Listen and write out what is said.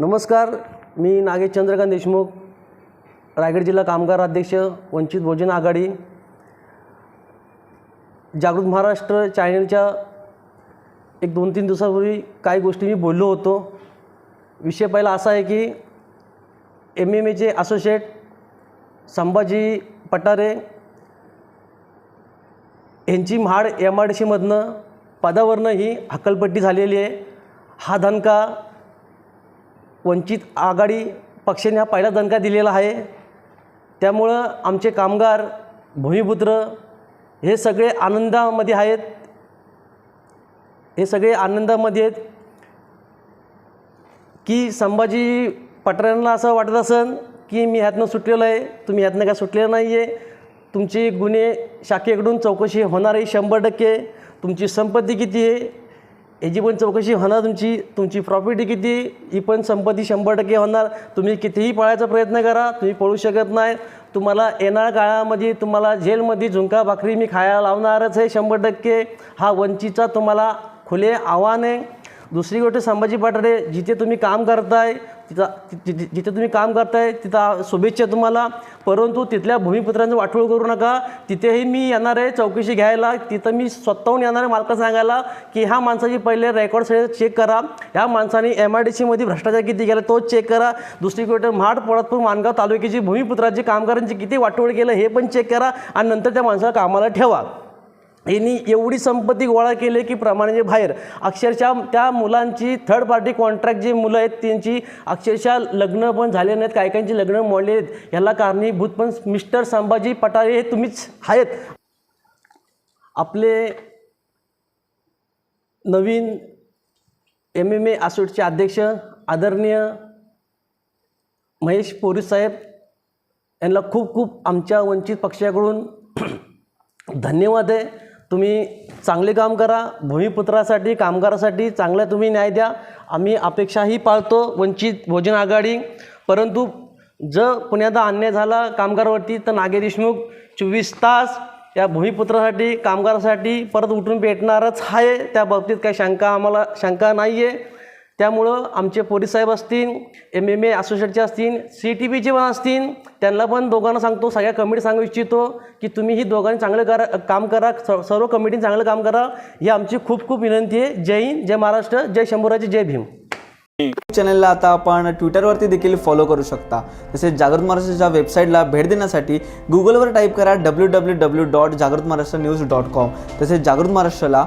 नमस्कार मी नागेश चंद्रकांत देशमुख रायगड जिल्हा कामगार अध्यक्ष वंचित बहुजन आघाडी. जागृत महाराष्ट्र चॅनलच्या एक दोन तीन दिवसापूर्वी काही गोष्टी मी बोललो होतो. विषय पहिला असा आहे की एम एम एचे असोसिएट संभाजी पटारे यांची महाड एम आर डी सीमधनं पदावरनं ही हक्कलपट्टी झालेली आहे. हा धनका वंचित आघाडी पक्षाने हा पहिला दणका दिलेला आहे. त्यामुळं आमचे कामगार भूमिपुत्र हे सगळे आनंदामध्ये आहेत. हे सगळे आनंदामध्ये आहेत की संभाजी पटऱ्यांना असं वाटत असन की मी ह्यातनं सुटलेलं आहे तुम्ही ह्यातनं काय सुटलेलं नाही आहे तुमची गुन्हे शाखेकडून चौकशी होणार आहे शंभर टक्के. तुमची संपत्ती किती आहे याची पण चौकशी होणार तुमची? तुमची प्रॉपर्टी किती? ही पण संपत्ती शंभर टक्के होणार. तुम्ही कितीही पळायचा प्रयत्न करा तुम्ही पळू शकत नाही. तुम्हाला येणाऱ्या काळामध्ये तुम्हाला जेलमध्ये झुंका भाकरी मी खायला लावणारच आहे शंभर टक्के. हा वंचितचा तुम्हाला खुले आव्हान आहे. दुसरी गोष्ट संभाजी पाटरे जिथे तुम्ही काम करताय तिथं जिथे तुम्ही काम करताय तिथं शुभेच्छा तुम्हाला. परंतु तिथल्या भूमिपुत्रांचं वाटोळ करू नका. तिथेही मी येणार आहे चौकशी घ्यायला. तिथं मी स्वतःहून येणार आहे मालका सांगायला की ह्या माणसाची पहिले रेकॉर्ड सगळे चेक करा. ह्या माणसाने एम आय डी सीमध्ये भ्रष्टाचार किती केला तोच चेक करा. दुसरी गोष्ट महाड पळतपूर मानगाव तालुक्याची भूमिपुत्राची कामगारांची किती वाटोळ केलं हे पण चेक करा. आणि नंतर त्या माणसाला कामाला ठेवा. यांनी एवढी संपत्ती गोळा केली की प्रमाणाच्या बाहेर अक्षरशः त्या मुलांची थर्ड पार्टी कॉन्ट्रॅक्ट जे मुलं आहेत त्यांची अक्षरशः लग्न पण झाले नाहीत काही काहींची लग्न मोडले आहेत ह्याला कारणीभूत पण मिस्टर संभाजी पटारे हे तुम्हीच आहेत. आपले नवीन एम एम ए आसोटचे अध्यक्ष आदरणीय महेश पोरी साहेब यांना खूप खूप आमच्या वंचित पक्षाकडून धन्यवाद आहे. तुम्ही चांगले काम करा भूमिपुत्रासाठी कामगारासाठी चांगला तुम्ही न्याय द्या. आम्ही अपेक्षाही पाळतो वंचित भोजन आघाडी. परंतु जर पुण्याचा अन्याय झाला कामगारावरती तर नागे देशमुख चोवीस तास या भूमिपुत्रासाठी कामगारासाठी परत उठून भेटणारच आहे. त्या बाबतीत काही शंका आम्हाला शंका नाही आहे त्यामुळं आमचे पोलीस साहेब असतील एम एम ए असोसिएटचे असतील सी टी बीचे पण असतील त्यांना पण दोघांना सांगतो सगळ्या कमिटी सांगू इच्छितो की तुम्ही ही दोघांनी चांगलं करा काम करा सर्व कमिटीने चांगलं काम करा ही आमची खूप खूप विनंती आहे. जय हिंद जय महाराष्ट्र जय शंभूराजे जय भीम. चॅनलला आता आपण ट्विटरवरती देखील फॉलो करू शकता. तसेच जागृत महाराष्ट्राच्या वेबसाईटला भेट देण्यासाठी गुगलवर टाईप करा डब्ल्यू डब्ल्यू डब्ल्यू डॉट जागृत महाराष्ट्र न्यूज डॉट कॉम तसेच जागृत महाराष्ट्राला